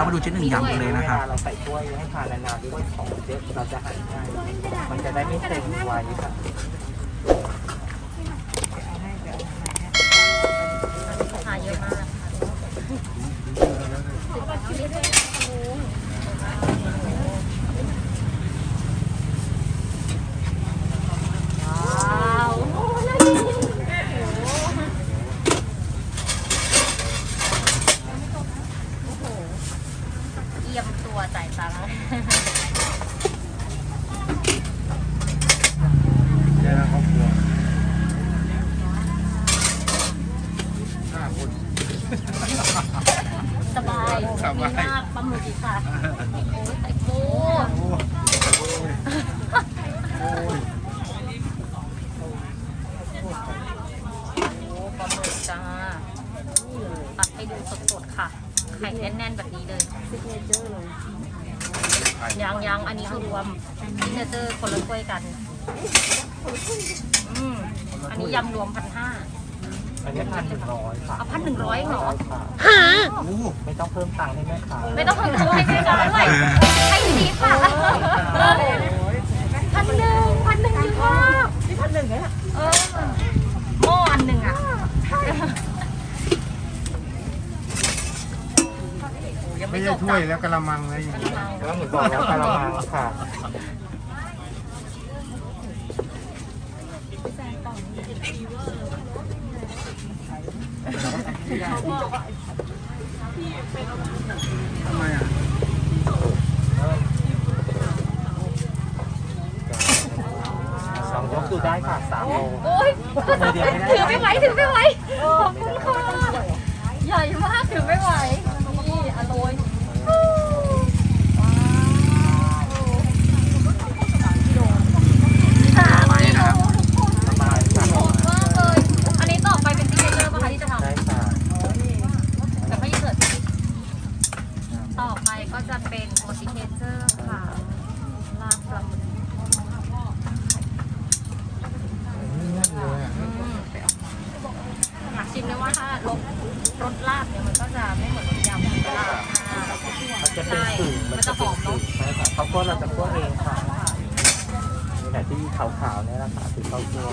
ดด้วยเรามาดูเจ๊หนึ่งยำกันเลยนะครับ วลาเราใส่ถ้วยให้ทานนานๆด้วยของเจ๊เราจะหั่นให้มันจะได้ไม่เต็มไว้ค่ะ ทาเยอะมากว้าวเยี่ยมตัวจ่ายตังค์ เดี๋ยวนะครอบครัวห้าคน สบายสบายมีมากปลาหมึกอีกค่ะโอ้ยไข่ปูโอ้โอ้ยโอ้ปลาหมึกจ้าตักให้ดูสดๆค่ะ ไข่แน่นๆแบบนี้เลยยังยังอันนี้คือรวมซิกเนเจอร์คนละถ้วยกันอืมอันนี้ยำรวมพันห้าอันนี้พันหนึ่งร้อยค่ะเอาพันหนึ่งร้อยเหรอใช่ค่ะโอ้ ไม่ต้องเพิ่มตังค์ให้แม่ค้าไม่ต้องทำตัวให้ไม่ได้ด้วยให้ดีค่ะพันหนึ่งพันหนึ่งเยอะมากนี่พันหนึ่งเนี่ยเออหม้ออันหนึ่งอะโอ้ยังไม่ไม่จใช่บถ้วยแล้วกระมังเลยอย่างนี้แล้วหนูบอกแล้วกะละมังค่ะ ทำไมอะสองยกดูได้ค่ะสามโลโอ้ยถือไม่ไหวถือไม่ไหวขอบคุณค่ะใหญ่มากถือไม่ไหวนี่อร่อยสามกิโล ประมาณค่ะ โหดมากเลย อันนี้ต่อไปเป็นซิกเนเจอร์ป่ะคะที่จะทำ ได้ค่ะ แต่ไม่เกิดต่อไปก็จะเป็นโมซิเนเจอร์ค่ะ ลาบปลาหมึก นั่นเลยอะ อืมอยากชิมเลยว่าถ้ารสร สลาบเนี่ยมันก็จะไม่เหมือนรสยำลาบอ่ามันจะเป็นสื่อมันจะหอมเนอะใช่ค่ะข้าวโพดเราจะคั่วเองค่ะนี่แหละที่ขาวๆเนี่ยแหละค่ะคือข้าวคั่ว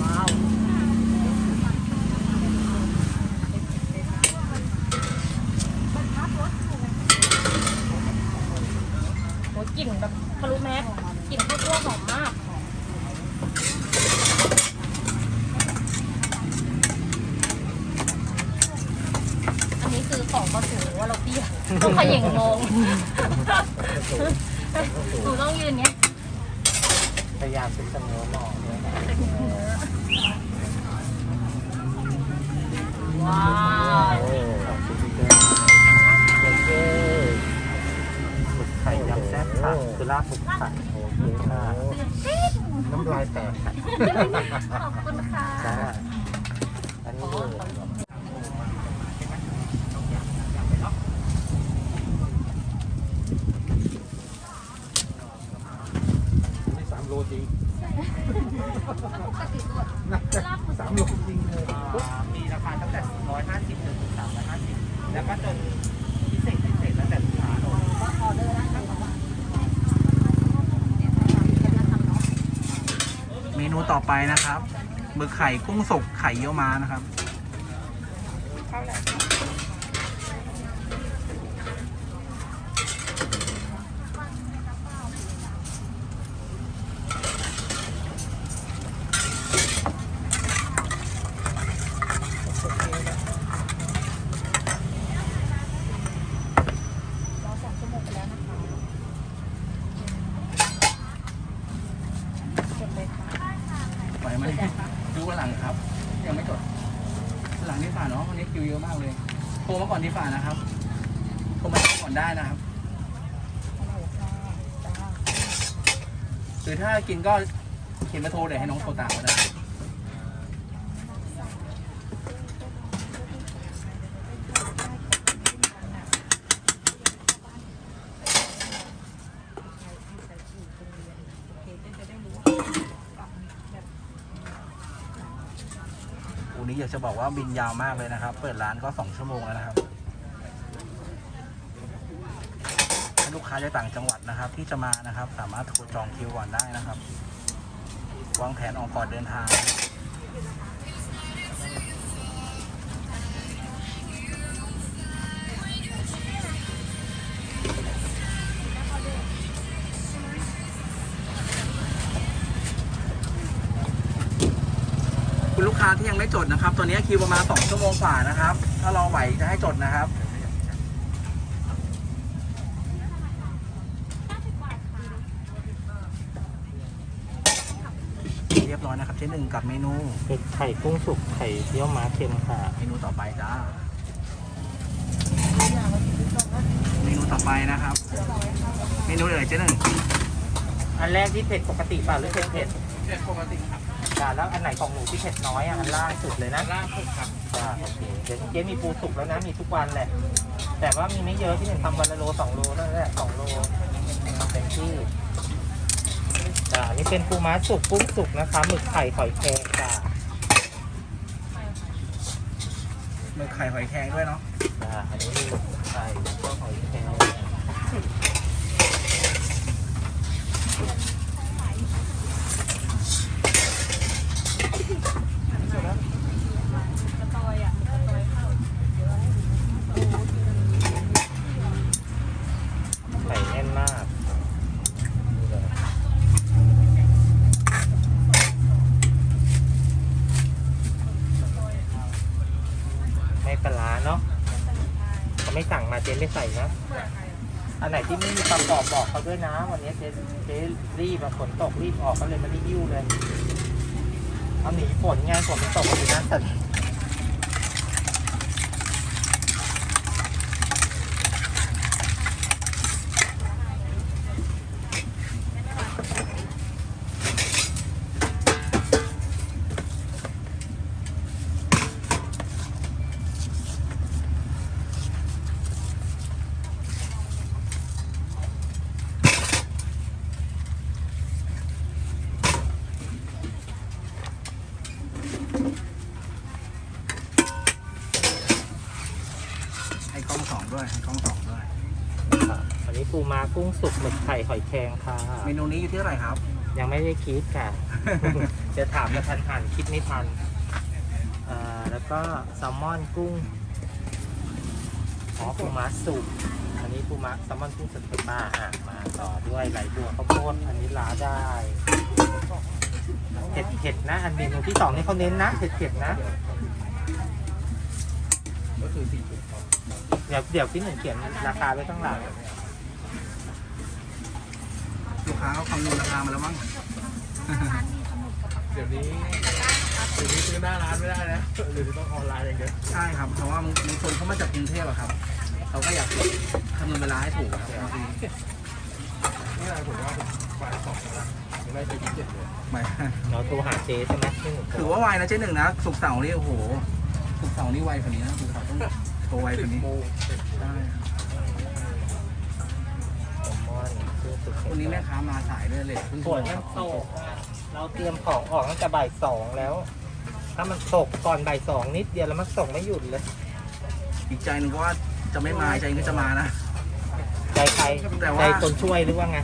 ว้าวโอ้ยกลิ่นแบบทะลุแมสกลิ่นข้าวคั่วหอมมาก อันนี้คือของมาสูว่าเราเปี้ย ต้องขย่งงงหนูต้องยืนเนี้ยพยายามเป็นเนื้อหมอเนี่ยว้าวโอ้ขอบคุณเจ้เจ้เจ้หมึกไข่ยำแซ่บค่ะคือลาบหมึกไข่โอเคค่ะน้ำลายแตกขอบคุณค่ะ จ้าอันนี้เลย นี่สามโลจริง ปกติตัว น่าจะสามโลจริงเลย มีราคาตั้งแต่ 150ถึง350 แล้วก็จนพิเศษพิเศษตั้งแต่ขาโล เมนู ต่อไปนะครับหมึกไข่กุ้งสุกไข่เยี่ยวม้านะครับ ไหวไหมดูวันหลังครับ ยังไม่จดหลังดีฝ่าเนาะวันนี้คิวเยอะมากเลยโทรมาก่อนดีฝ่านะครับโทรมา ก่อนได้นะครับ หรือถ้ากินก็เขียนมาโทรเดี๋ยวให้น้องโทรตามก็ได้วันนี้อยากจะบอกว่าบินยาวมากเลยนะครับ เปิดร้านก็สองชั่วโมงแล้วนะครับถ้าลูก ค้าจากต่างจังหวัดนะครับ ที่จะมานะครับ สามารถโทรจองคิวก่อนได้นะครับ วางแผนออกก่อนเดินทางคุณลูกค้าที่ยังไม่จดนะครับ ตัวนี้คิวประมาณ 2 ชั่วโมงกว่านะครับ ถ้าเราไหวจะให้จดนะครับ เรียบร้อยนะครับเจ๊หนึ่งกับเมนูเห็ดไข่กุ้งสุกไข่เยี่ยวม้าเค็มค่ะ เมนูต่อไปจ้าเมนูต่อไปนะครับ เมนูอะไรเจ๊หนึ่งอันแรกที่เผ็ดปกติเปล่าหรือเผ็ดเผ็ดเผ็ดปกติครับจ้าแล้วอันไหนของหนูที่เผ็ดน้อยอะอันล่างสุดเลยนะล่าสุดครับจ้าโอเคเดี๋ยวเจ๊มีปูสุกแล้วนะมีทุกวันแหละ แต่ว่ามีไม่เยอะที่หนึ่งทำวันละโลสองโลนั่นแหละสองโลเต็มที่ จ้าอันนี้เป็นปูม้าสุกกุ้งสุกนะคะหมึกไข่หอยแครงจ้าหมึกไข่หอยแครงด้วยเนาะจ้าอันนี้มีหมึกไข่แล้วก็หอยแครง ไข่แน่นมากนี่เลยไม่ปลาร้าเนาะเขา ไม่สั่งมาเจ๊ไม่ใส่นะอันไหนที่ไม่มีประกอบบอกเขาด้วยนะ วันนี้เจ๊เจ๊รีบอะฝนตกรีบออกก็เลยไม่ได้ยิ้วเลยเอาหนีฝนไงฝนมันตกมาอยู่นะแต่ ให้กล้องสองด้วยให้กล้องสองด้วย ค่ะอันนี้ปูม้ากุ้ง สุกหมึกไข่หอยแครงค่ะ เมนูนี้อยู่ที่เท่าไหร่ครับยังไม่ได้คิดค่ะ จะถามจะทันทันคิดไม่ทันอ่าแล้วก็แซลมอนกุ้งอ๋อปูม้าสุกอันนี้ปูม้าแซลมอนกุ้งสุกเป็นป้าอะมาต่อด้วยไหลบัวข้าวโพดอันนี้ลาได้เผ็ดเผ็ดๆนะ อันเมนูที่สองนี่เขาเน้นนะเผ็ดเผ็ดๆนะก็คือสี่จุดครับเดี๋ยวเดี๋ยวพี่หนึ่งเขียนราคาไว้ข้างหลัง ลูก ค้าเขาคำนวณราคามาแล้วมั้ง เดี๋ยวนี้เดี๋ยวนี้ซื้อหน้าร้านไม่ได้นะเดี๋ยวนี้ต้องออนไลน์อย่างเดียวใช่ครับ เพราะว่าบางคนเขามาจากกรุงเทพอะครับ เขาก็อยากคำนวณเวลาให้ถูกครับบางทีนี่อะไรผมว่าผมบ่ายสองแล้วยังได้ไปที่เจ็ดเลยหมายเราโทรหาเจใช่ไหมพี่หนึ่งโทรถือว่าไวนะเจ๊หนึ่งนะสุกร์เสาร์นี่โอ้โหสุกร์เสาร์นี่ไวกว่านี้นะสุกร์เสาร์ต้องโทรไวกสิบว่านี้โมงเจ็ด วันนี้แม่ค้ามาสายด้วยเลยเพิ่งฝนมันตกอะเราเตรียมของออกตั้งแต่บ่ายสองแล้ว ถ้ามันตกก่อนบ่ายสองนิดเดียวแล้วมันตกไม่หยุดเลย อีกใจหนึงก็ว่าจะไม่มาอีกใจหนึงก็จะมานะ ใจใครแต่ว่า ใจคนช่วยหรือว่าไง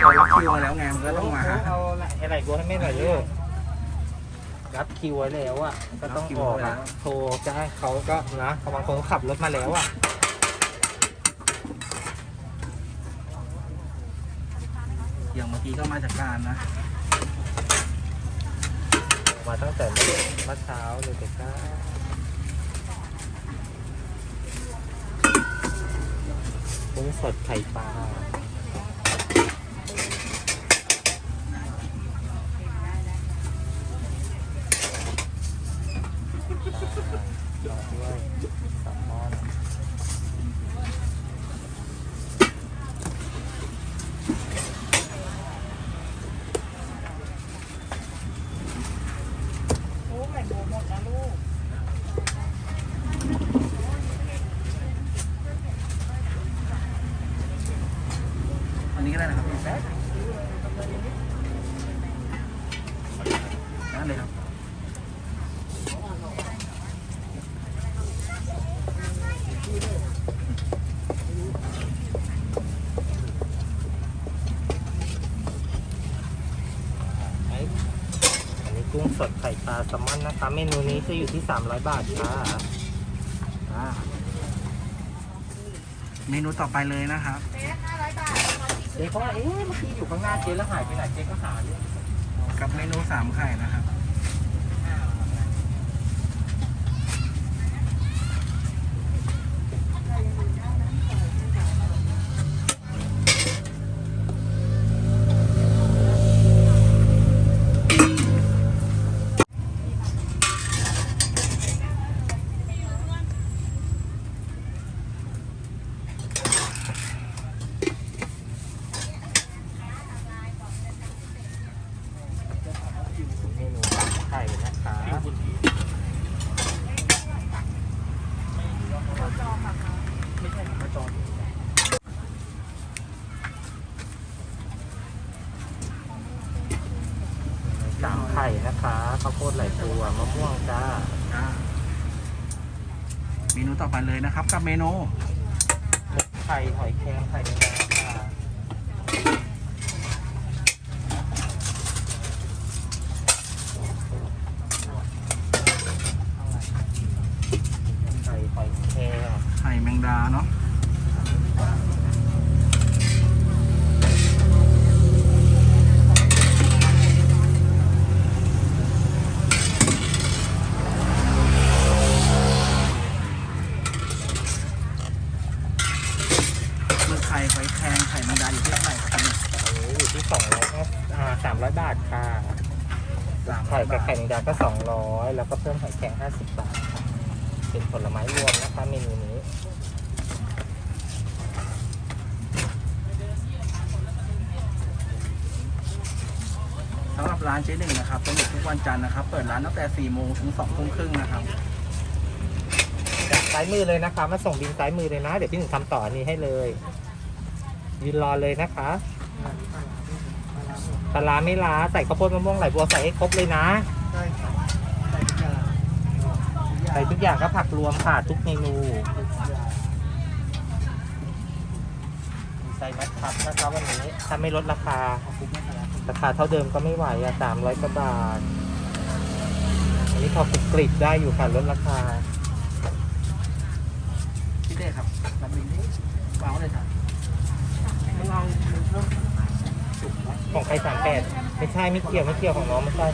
เรารับคิวมาแล้วไงมันก็ต้องมา เอาอะไรบัวให้แม่หน่อยลูกรับคิวไว้แล้วอะก็ต้องออกอะโทรจะให้เขาก็นะเขาบางคนเขาขับรถมาแล้วอะ อย่างเมื่อ กี้ก็มาจากการนะ มาตั้งแต่เมื่อเมื่อเช้าเลยแต่ก็กุ้งสดไข่ปลา นั่นเลยครับกุ้งสดไข่ปลาแซลมอนนะคะ เมนูนี้จะอยู่ที่ 300 บาทค่ะเมนูต่อไปเลยนะครับเจ๊เขาว่าเอ๊ะเมื่อกี้อยู่ข้างหน้าเจ๊แล้วหายไปไหนเจ๊ก็หาเรื่อง กับเมนูสามไข่นะครับ เมนูสามไข่นะคะ ไม่ใช่กระจอง สามไข่นะคะข้าวโพดไหลบัวมะม่วงจ้าจ้าเมนูต่อไปเลยนะครับกับเมนูหมึกไข่หอยแครงไข่แมงดาค่ะไข่หอยแครงไข่แมงดาเนาะ หมึกไข่หอยแครงไข่แมงดาอยู่ที่เท่าไหร่ครับเนี่ย อันนี้อยู่ที่สองร้อยอ่าสามร้อยบาทค่ะ สามร้ ไข่ อย กับบาท ไข่แมงดาก็สองร้อยแล้วก็เพิ่มหอยแครงห้าสิบบาทค่ะเป็นผลไม้รวมนะคะเมนูนี้ สำห รับร้านเจ๊หนึ่งนะครับเป็นอยู่ทุกวันจันทร์นะครับ เปิดร้านตั้งแต่4โมงถึง2ทุ่มครึ่งนะครับจากซ้ายมือเลยนะคะ มาส่งบินซ้ายมือเลยนะ เดี๋ยวพี่หนึ่งทำต่ออันนี้ให้เลยยืนรอเลยนะคะปลาร้าไม่ล้าใส่ข้าวโพดมะม่วงไหลบัวใส่ให้ครบเลยนะใช่ครับใส่ทุกอย่างใส่ทุกอย่างก็ผักรวมค่ะทุกเมนูมี ไซส์นัดคับนะคะวันนี้ถ้าไม่ลดราคา ราคาเท่าเดิมก็ไม่ไหวอะสามร้อยกว่าบาท อันนี้พอกรุบกริบได้อยู่ค่ะลดราคา พี่เต้ครับรับบินนี้วางไว้เลยครับไม่เอาของใครสามแปดไม่ใช่ไม่เกี่ยวไม่เกี่ยวของน้องไม่ใช่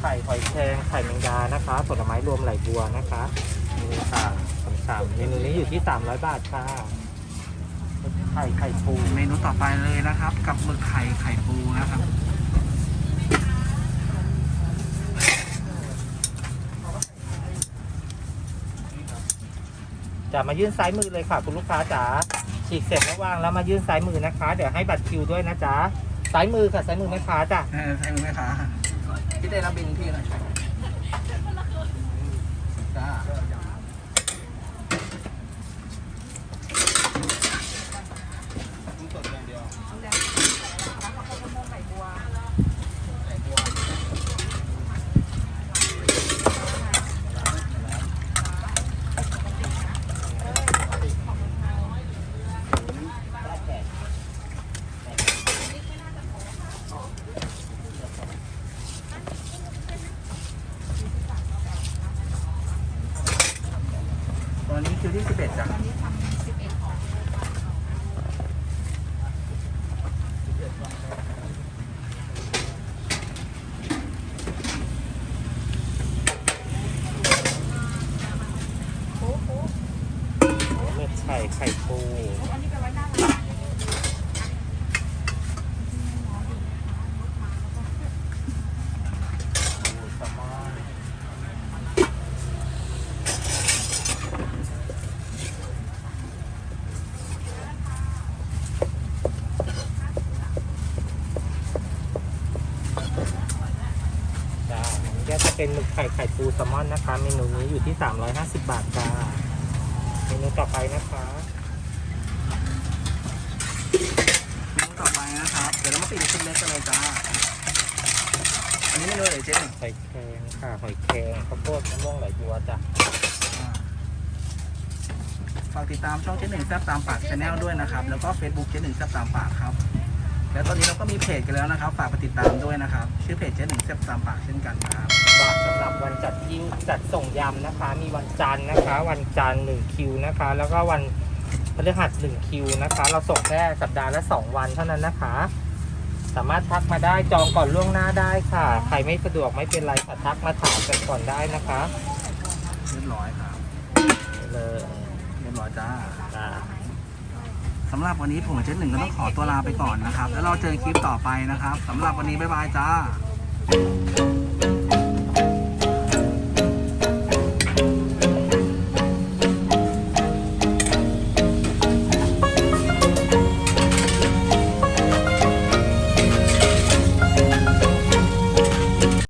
ไข่หอยแครงไข่แมงดา นะคะ ผลไม้รวมไหลบัวนะคะนี่ค่ะสามเมนูนี้อยู่ที่ 300 บาทค่ะไข่ไข่ปูเมนูต่อไปเลยนะครับ กับหมึกไข่ไข่ปูนะครับจะมายื่นซ้ายมือเลยค่ะ คุณลูกค้าจ๋าฉีกเสร็จแล้ววางแล้วมายื่นซ้ายมือนะคะ เดี๋ยวให้บัตรคิวด้วยนะจ๊ะซ้ายมือค่ะซ้ายมือแม่ค้าจ้ะเออใช่ไหมคะพี่เต้รับบินพี่หน่อยจ้าตอนนี้คิวที่11จ้ะ เม็ดไข่ไข่ปูปูแซลมอนจ้าอันนี้ก็จะ เป็นหมึกไข่ไข่ ปูแซลมอนนะคะ เมนูนี้อยู่ที่ 350 บาทจ้าเมนูต่อไปนะคะเมนูต่อไปนะครับ เดี๋ยวเรามาปิดชุดเล็กกันเลยจ้า อันนี้เมนูอะไรเจ๊หนึ่งหอยแครงค่ะหอยแครงข้าวโพดมะม่วงไหลบัวจ้ะฝากติดตามช่องเจ๊หนึ่งแซ่บตามปากชาแนลด้วยนะครับ แล้วก็ Facebook เจ๊หนึ่งแซ่บตามปากครับ แล้วตอนนี้เราก็มีเพจกันแล้วนะครับ ฝากไปติดตามด้วยนะครับ ชื่อเพจเจ๊หนึ่งแซ่บตามปากเช่นกันครับบาทสำหรับวันจัดยิ่งจัดส่งยำนะคะ มีวันจันทร์นะคะ วันจันทร์1คิวนะคะ แล้วก็วันพฤหัส1คิวนะคะ เราส่งแค่สัปดาห์ละ2วันเท่านั้นนะคะ สามารถทักมาได้จองก่อนล่วงหน้าได้ค่ะ ใครไม่สะดวกไม่เป็นไรค่ะทักมาถามกันก่อนได้นะคะเรียบร้อยครับเลยเรียบร้อยจ้าจ้า สำหรับวันนี้ผมกับเจ๊หนึ่งก็ต้องขอตัวลาไปก่อนนะครับ แล้วเราเจอคลิปต่อไปนะครับสำหรับวันนี้บ๊ายบายจ้า